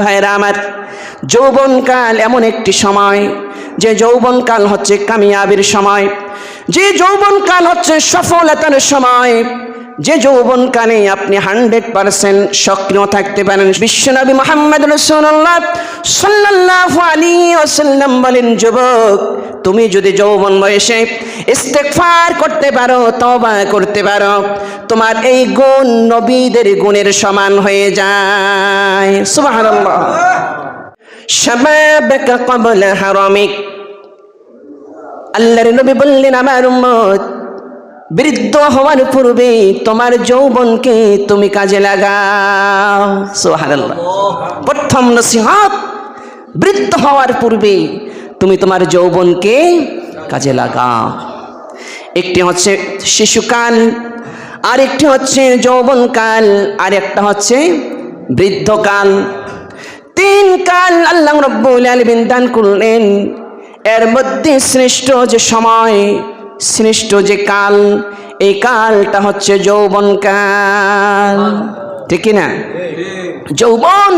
ভাইরা আমার, যৌবনকাল এমন একটি সময়, যে যৌবনকাল হচ্ছে কামিয়াবির সময়, যে যৌবনকাল হচ্ছে সফলতার সময়, যে যৌবনকালে আপনি হান্ড্রেড পার্সেন্ট সক্রিয় থাকতে পারেন। বিশ্বনবী মোহাম্মদ রসুল্লাহ সাল্লাহ আলী ওসাল্লাম বলেন, যুবক, তুমি যদি যৌবন বয়সে ইস্তেকফার করতে পারো তবা করতে পারো। তোমার এই গুণ নবীদের গুণের সমান হয়ে যায়। সুবহানাল্লাহ। শাবাবাকা ক্বাবলা হারামিক। আল্লাহর নবী বললেন, আমার উম্মত, বৃদ্ধ হওয়ার পূর্বে তোমার যৌবনকে তুমি কাজে লাগাও। সুবহানাল্লাহ। প্রথম নসিহত, বৃদ্ধ হওয়ার পূর্বে তুমি তোমার যৌবনকে কাজে লাগাও। একটি হচ্ছে শিশুকাল আর একটি হচ্ছে যৌবনকাল আর একটা হচ্ছে বৃদ্ধকাল। তিন কাল আল্লাহ রব্বুল আলামিন দান করলেন। এর মধ্যে শ্রেষ্ঠ যে সময়, শ্রেষ্ঠ যে কাল, এই কালটা হচ্ছে যৌবনকাল। ঠিক না যৌবন!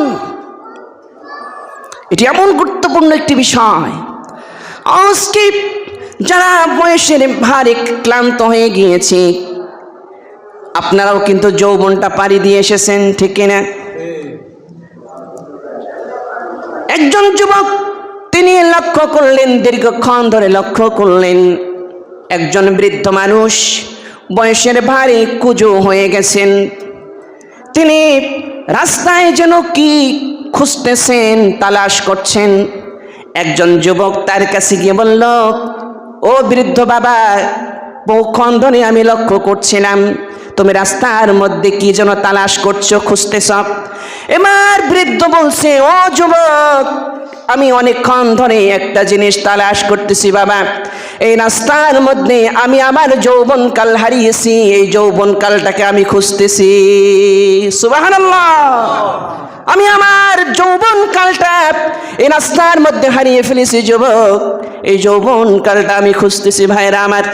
এটি এমন গুরুত্বপূর্ণ একটি বিষয়। আজকে যারা বয়সের ভারে ক্লান্ত হয়ে গিয়েছে, আপনারাও কিন্তু যৌবনটা পাড়ি দিয়ে এসেছেন, ঠিক না একজন যুবক, তিনি লক্ষ্য করলেন, দীর্ঘক্ষণ ধরে লক্ষ্য করলেন, একজন বৃদ্ধ মানুষ বয়সের ভারে কুজো হয়ে গেছেন। তিনি রাস্তায় যেন কি খুঁজতেছেন, তালাশ করছেন। একজন যুবক তার কাছে গিয়ে বলল ও বৃদ্ধ বাবা বহুক্ষণ ধরে আমি লক্ষ্য করছিলাম। তুমি রাস্তার মধ্যে কি যেন তালাশ করছ খুঁজতেছ? এমার বৃদ্ধ বলছে, ও যুবক আমি অনেকক্ষণ ধরে একটা জিনিস তালাশ করতেছি, বাবা। এই রাস্তার মধ্যে আমি আমার যৌবনকাল হারিয়েছি, এই যৌবনকালটাকে আমি খুঁজতেছি। আমি আমার যৌবন কালটা এই রাস্তার মধ্যে হারিয়ে ফেলেছি, যুবক। এই যৌবন কালটা আমি খুঁজতেছি, ভাইরা আমার।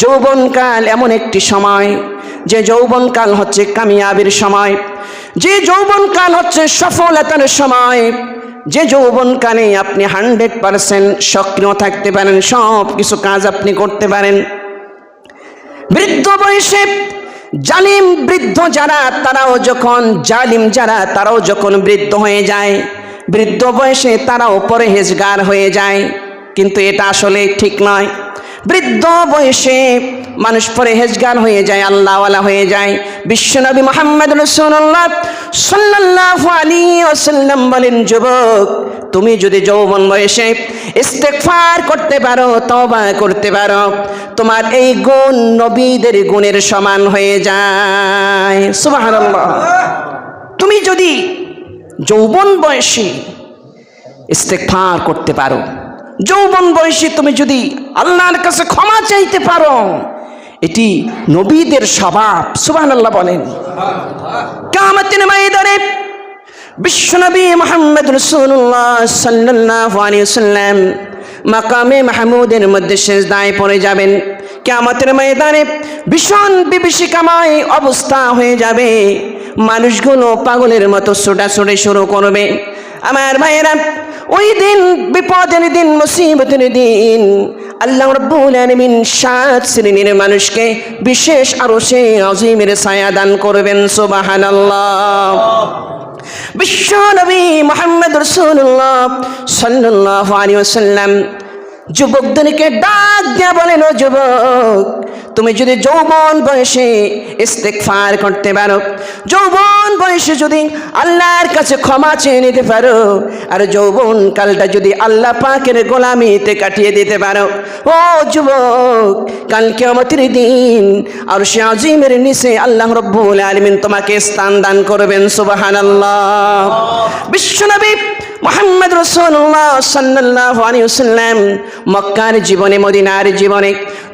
যৌবন কাল এমন একটি সময়, যে যৌবন কাল হচ্ছে কামিয়াবির সময়। যে যৌবন কাল হচ্ছে সফলতার সময়। যে যৌবন কালে আপনি হান্ড্রেড পারসেন্ট সক্রিয় থাকতে পারেন, সব কিছু কাজ আপনি করতে পারেন। বৃদ্ধ বয়সে জালিম বৃদ্ধ যারা, তারাও যখন জালিম যারা, তারাও যখন বৃদ্ধ হয়ে যায়। বৃদ্ধ বয়সে তারাও পরহেজগার হয়ে যায়। কিন্তু এটা আসলে ঠিক নয়। বৃদ্ধ বয়সে মানুষ পরহেজগার হয়ে যায়, আল্লাহওয়ালা হয়ে যায়। বিশ্বনবী মোহাম্মদ রসুল্লাহ সাল্লাহ আলী ওসাল্লাম বলেন, যুবক, তুমি যদি যৌবন বয়সে ইস্তেকফার করতে পারো তবা করতে পারো, তোমার এই গুণ নবীদের গুণের সমান হয়ে যায়। সুবহানাল্লাহ। তুমি যদি যৌবন বয়সে ইস্তেকফার করতে পারো, যৌবন বয়সে তুমি যদি আল্লাহর কাছে ক্ষমা চাইতে পারো এটি নবীদের স্বভাব, সুবহানাল্লাহ বলেন। কামাতিন ময়দানে বিশ্বনবী মোহাম্মদ রসুল্লাহ সাল্লাহ আলিয়াল্লাম মাকামে মাহমুদের মধ্যে শেষ দায় পড়ে যাবেন। কেমতের ময়দানে ভীষণ বিভীষিকাময় অবস্থা হয়ে যাবে। মানুষগুলো পাগলের মতো ছোটাছুটি শুরু করবে। আমার ভাইয়েরা, ওই দিন বিপদের দিন, মুসিবতের দিন আল্লাহ রব্বুল আলামিন সাত শ্রেণির মানুষকে বিশেষ আরও সে আজিমের ছায়া দান করবেন, সুবহানাল্লাহ। বিশ্ব নবী মোহাম্মদ রসুল্লাহ সাল্লাহ আলী যুবকদেরকে ডাক দিয়া বলেন, ও যুবক, তুমি যদি যৌবন বয়সে ইস্তেকফার করতে পারো, যৌবন বয়সে যদি আল্লাহর কাছে ক্ষমা চেয়ে নিতে পারো, আর যৌবন কালটা যদি আল্লাহ পাকের গোলামিতে কাটিয়ে দিতে পারো, ও যুবক কালকে আমাদের দিন আর সে আজিমের নিচে আল্লাহ রব্বুল আলমিন তোমাকে স্থান দান করবেন সুবাহান বিশ্বনবী মোহাম্মদ রসুল্লাহ সাল্লাহ আলিয়াল্লাম মক্কার জীবনে, মদিনার জীবনে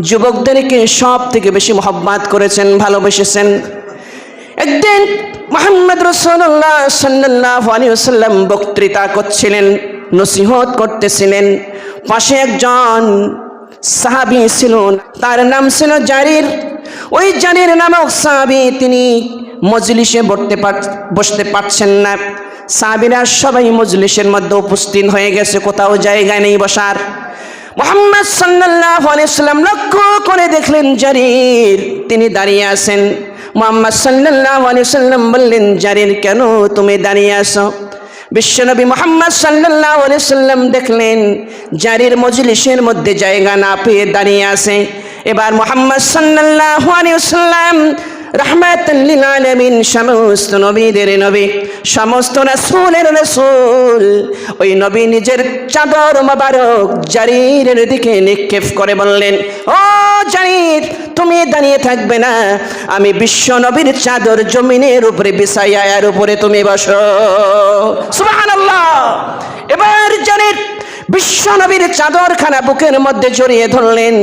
যুবকদেরকে সব থেকে বেশি মহব্বাত করেছেন, ভালোবেসেছেন। একদিন মোহাম্মদ রসুল্লাহ সাল্লাহ আলিয়াল্লাম বক্তৃতা করছিলেন, নসিহত করতেছিলেন। পাশে একজন সাহাবি ছিল, তার নাম ছিল জারির। ওই জারির নামক সাহাবি তিনি মজলিসে বসতে পারছেন না। সাবিরা সবাই মজলিসের মধ্যে উপস্থিত হয়ে গেছে, কোথাও জায়গা নেই বসার। মোহাম্মদ সাল্লাল্লাহু আলাইহি সাল্লাম লক্ষ্য করে দেখলেন জারির, তিনি দাঁড়িয়ে আছেন। মোহাম্মদ সাল্লাল্লাহু আলাইহি সাল্লাম বললেন, জারির, কেন তুমি দাঁড়িয়ে আছো? বিশ্বনবী মোহাম্মদ সাল্লাল্লাহু আলাইহি সাল্লাম দেখলেন, জারির মজলিসের মধ্যে জায়গা না পেয়ে দাঁড়িয়ে আছে। এবার মোহাম্মদ সাল্লাল্লাহু আলাইহি সাল্লাম রহমাতুল্লিল আলামিন সমস্ত নবীদের নবী, সমস্ত রাসূলের রাসূল, ওই নবী নিজের চাদর মোবারক জারিরের দিকে নিক্ষেপ করে বললেন, ও জারির, তুমি দাঁড়িয়ে থাকবে না, আমি বিশ্ব নবীর চাদর জমিনের উপরে বিছাইয়ার উপরে তুমি বসো। সুবহানাল্লাহ। এবার জারির বিশ্ব নবীর চাদরখানা বুকের মধ্যে জড়িয়ে ধরলেন,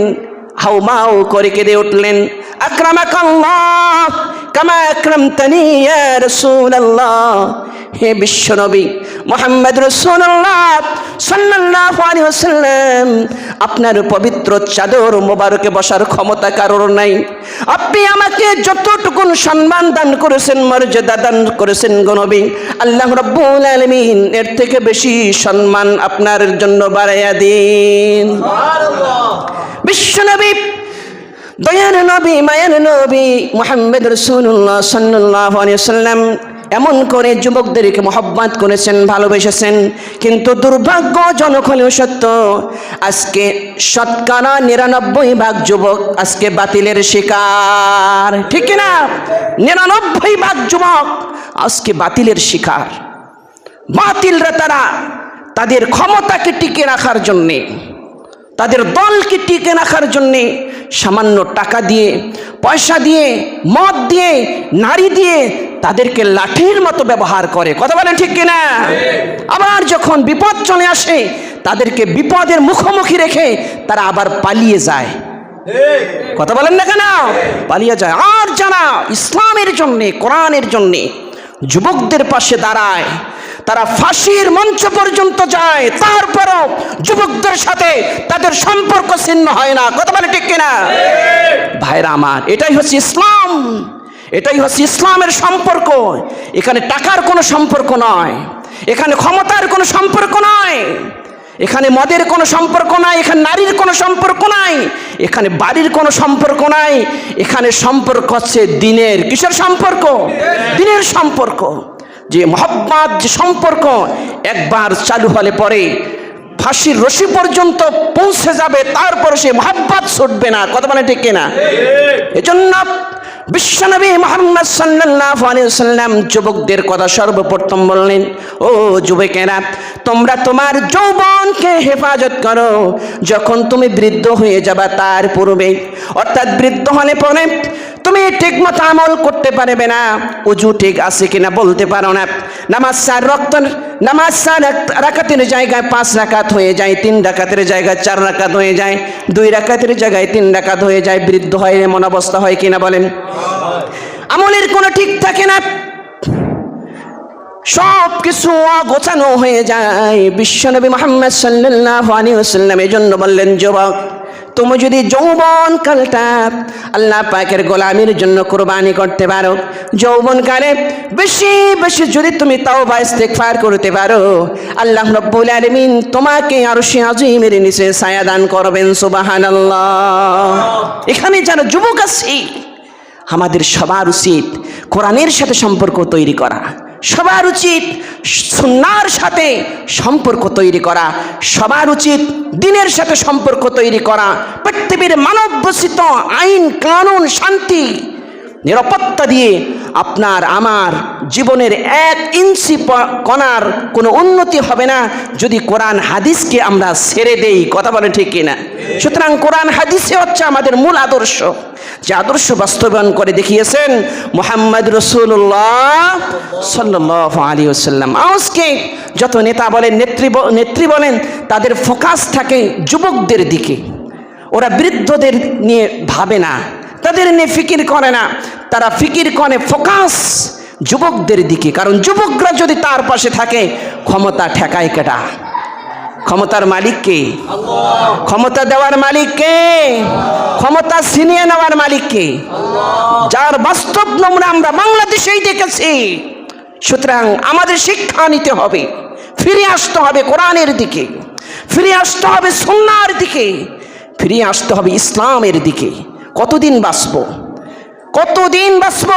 হাউমাউ করে কেঁদে উঠলেন। আক্রামাকাল্লাহ কামা আকরামতানি ইয়া রাসূলুল্লাহ। হে বিশ্বনবী মোহাম্মদ ওয়াসাল্লাম আপনার পবিত্র চাদর মোবারকে বসার ক্ষমতা কারোর নাই। আপনি আমাকে যতটুকুন সম্মান দান করেছেন মর্যাদা দান করেছেন গনবী আল্লাহ রব্বুল আলমিন এর থেকে বেশি সম্মান আপনার জন্য বাড়াইয়া দিন। বিশ্বনবী দয়ার নবী, মায়ের নবী মোহাম্মদ রসুল্লাহ সাল্লাহ সাল্লাম এমন করে যুবকদেরকে মহব্বত করেছেন, ভালোবেসেছেন। কিন্তু দুর্ভাগ্যজনক হলেও সত্য, আজকে শতকরা নিরানব্বই ভাগ যুবক আজকে বাতিলের শিকার। ঠিক না নিরানব্বই ভাগ যুবক আজকে বাতিলের শিকার। বাতিলরা তারা তাদের ক্ষমতাকে টিকে রাখার জন্যে, তাদের দলকে টিকে রাখার জন্যে সামান্য টাকা দিয়ে, পয়সা দিয়ে, মদ দিয়ে, নারী দিয়ে তাদেরকে লাঠির মতো ব্যবহার করে। কথা বলেন ঠিক কিনা? আবার যখন বিপদ চলে আসে, তাদেরকে বিপদের মুখোমুখি রেখে তারা আবার পালিয়ে যায়। কথা বলেন না কেন? পালিয়ে যায়। আর যারা ইসলামের জন্যে, কোরআনের জন্যে যুবকদের পাশে দাঁড়ায়, তারা ফাঁসির মঞ্চ পর্যন্ত যায়। তারপরও যুবকদের সাথে তাদের সম্পর্ক ছিন্ন হয় না। কথা বলে ঠিক কিনা? ভাইরা আমার, এটাই হচ্ছে ইসলাম। এটাই হচ্ছে ইসলামের সম্পর্ক। এখানে টাকার কোনো সম্পর্ক নয়। এখানে ক্ষমতার কোনো সম্পর্ক নয়। এখানে মদের কোনো সম্পর্ক নাই। এখানে নারীর কোনো সম্পর্ক নাই। এখানে বাড়ির কোনো সম্পর্ক নাই। এখানে সম্পর্ক হচ্ছে দিনের। কিসের সম্পর্ক? দিনের সম্পর্ক। যে মহব্বত, যে সম্পর্ক একবার চালু হলে পরে ফাঁসির রশি পর্যন্ত পৌঁছে যাবে তারপর সে মহাব্বাত ছুটবে না। কথা মানে ঠিক কিনা? এজন্য বিশ্বনবী মোহাম্মদ সাল্লাল্লাহু আলাইহি সাল্লাম যুবকদের কথা সর্বপ্রথম বললেন, ও যুবকেরা, তোমরা তোমার যৌবনকে হেফাজত করো। যখন তুমি বৃদ্ধ হয়ে যাবা, তার পূর্বে, অর্থাৎ বৃদ্ধ হলে পরে তুমি ঠিক মতো আমল করতে পারবে না। উজু ঠিক আছে কিনা বলতে পারো না। নামাজ চার রক্ত, নামাজ চার রাকাতের জায়গায় পাঁচ রাকাত হয়ে যায়, তিন রাকাতের জায়গায় চার রাকাত হয়ে যায়, দুই রাকাতের জায়গায় তিন রাকাত হয়ে যায়, বৃদ্ধ হয় এমন অবস্থা হয় কিনা বলেন। আমলের কোনো ঠিক থাকে না। সব কিছু গোছানো হয়ে যায়। বিশ্বনবী মোহাম্মদ সাল্লাল্লাহু আলাইহি ওয়াসাল্লাম এই জন্য বললেন, যুবক তুমি যদি যৌবন কালটা আল্লাহ পাকের গোলামির জন্য কোরবানি করতে পারো যৌবন কালে বেশি বেশি যদি তুমি তাও বা ইস্তেগফার করতে পারো, আল্লাহ রব্বুল আলামিন তোমাকে আরশে আজিমের নিচে ছায়া দান করবেন, সুবহানাল্লাহ। এখানে যারা যুবক আছে, আমাদের সবার উচিত কোরআনের সাথে সম্পর্ক তৈরি করা। সবার উচিত সুন্নার সাথে সম্পর্ক তৈরি করা, সবার উচিত দিনের সাথে সম্পর্ক তৈরি করা, পৃথিবীর মানব রচিত আইন, কানুন, শান্তি, নিরাপত্তা দিয়ে আপনার, আমার জীবনের এক ইঞ্চি কণার কোনো উন্নতি হবে না যদি কোরআন হাদিসকে আমরা ছেড়ে দেই। কথা বলে ঠিক কিনা? সুতরাং কোরআন হাদিসে হচ্ছে আমাদের মূল আদর্শ। যে আদর্শ বাস্তবায়ন করে দেখিয়েছেন মোহাম্মদ রসুল্লাহ সাল্লাহ আলী আসাল্লাম আজকে যত নেতা বলেন, নেত্রী নেত্রী বলেন, তাদের ফোকাস থাকে যুবকদের দিকে। ওরা বৃদ্ধদের নিয়ে ভাবে না, তাদের নিয়ে ফিকির করে না। তারা ফিকির করে, ফোকাস যুবকদের দিকে, কারণ যুবকরা যদি তার পাশে থাকে, ক্ষমতা ঠেকায় কেটা? ক্ষমতার মালিক কে? ক্ষমতা দেওয়ার মালিক কে? ক্ষমতা ছিনিয়ে নেওয়ার মালিক কে? যার বাস্তব নমুনা আমরা বাংলাদেশেই দেখেছি। সুতরাং আমাদের শিক্ষা নিতে হবে, ফিরে আসতে হবে কোরআনের দিকে, ফিরে আসতে হবে সন্ন্যার দিকে, ফিরে আসতে হবে ইসলামের দিকে। কতদিন বাঁচব? কতদিন বাঁচব?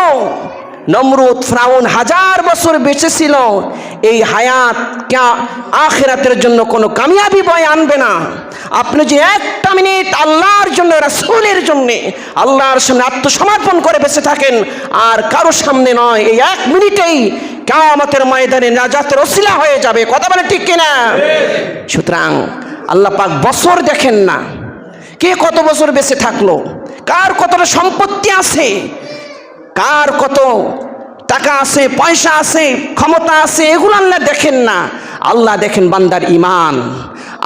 নমরুদ ফ্রাউন হাজার বছর বেঁচে ছিল। এই হায়াত আখেরাতের জন্য কোনো কামিয়াবি বয় আনবে না। আপনি যে একটা মিনিট আল্লাহর জন্য, রাসূলের জন্য আল্লাহর সামনে আত্মসমর্পণ করে বেঁচে থাকেন, আর কারও সামনে নয়। এই এক মিনিটেই কামতের ময়দানে নাজাতের ওসিলা হয়ে যাবে। কথা বলে ঠিক কিনা? সুতরাং আল্লাহ পাক বছর দেখেন না। কে কত বছর বেঁচে থাকল? কার কতটা সম্পত্তি আছে? কার কত টাকা আছে, পয়সা আছে, ক্ষমতা আছে, এগুলো আল্লাহ দেখেন না। আল্লাহ দেখেন বান্দার ইমান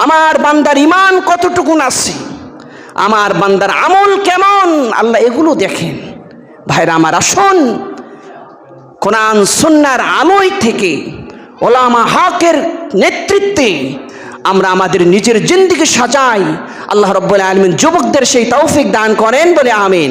আমার বান্দার ইমান কতটুকুন আছে? আমার বান্দার আমল কেমন? আল্লাহ এগুলো দেখেন। ভাইরা আমার, আসুন। কোরআন সুন্নার আলোয় থেকে ওলামা হকের নেতৃত্বে আমরা আমাদের নিজের জিন্দিকে সাজাই। আল্লাহ রব্বুল আলমিন যুবকদের সেই তৌফিক দান করেন বলে আমিন।